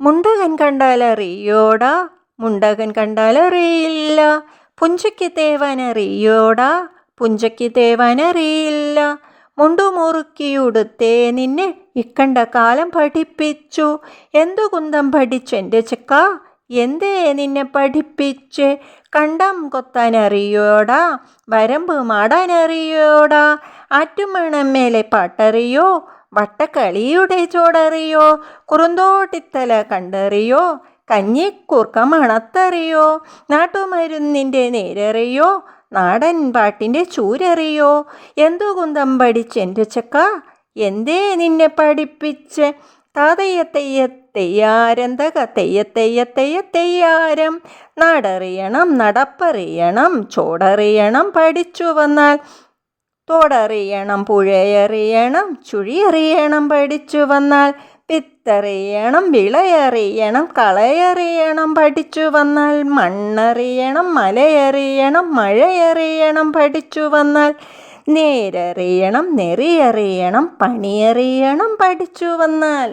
മുണ്ടകൻ കണ്ടാലറിയോടാ മുണ്ടകൻ കണ്ടാലറിയില്ല പുഞ്ചയ്ക്ക് തേവാനറിയോടാ പുഞ്ചയ്ക്ക് തേവാനറിയില്ല മുണ്ടുമുറുക്കിയുടുത്തേ നിന്നെ ഇക്കണ്ട കാലം പഠിപ്പിച്ചു. എന്തു കുന്തം പഠിച്ചെന്റെ ചെക്ക? എന്തേ നിന്നെ പഠിപ്പിച്ച്? കണ്ടം കൊത്താനറിയോടാ വരമ്പ് മാടാനറിയോടാ ആറ്റുമണം മേലെ പാട്ടറിയോ? വട്ടക്കളിയുടെ ചോടറിയോ? കുറുന്തോട്ടിത്തല കണ്ടറിയോ? കഞ്ഞിക്കൂർക്ക മണത്തറിയോ നാട്ടുമരുന്നിന്റെ നേരറിയോ? നാടൻ പാട്ടിന്റെ ചൂരറിയോ? എന്തു കുന്തം പഠിച്ചെന്റെ ചക്ക? എന്തേ നിന്നെ പഠിപ്പിച്ച്? താതയ്യത്തെയ്യത്തെയ്യാരന്തക തെയ്യത്തെയ്യത്തെയ്യത്തെയ്യാരം നാടറിയണം നടപ്പറിയണം ചോടറിയണം പഠിച്ചു വന്നാൽ തോടറിയണം പുഴയറിയണം ചുഴിയറിയണം പഠിച്ചു വന്നാൽ വിത്തറിയണം വിളയറിയണം കളയറിയണം പഠിച്ചു വന്നാൽ മണ്ണറിയണം മലയറിയണം മഴയറിയണം പഠിച്ചു വന്നാൽ നേരറിയണം നെറിയറിയണം പണിയറിയണം പഠിച്ചു വന്നാൽ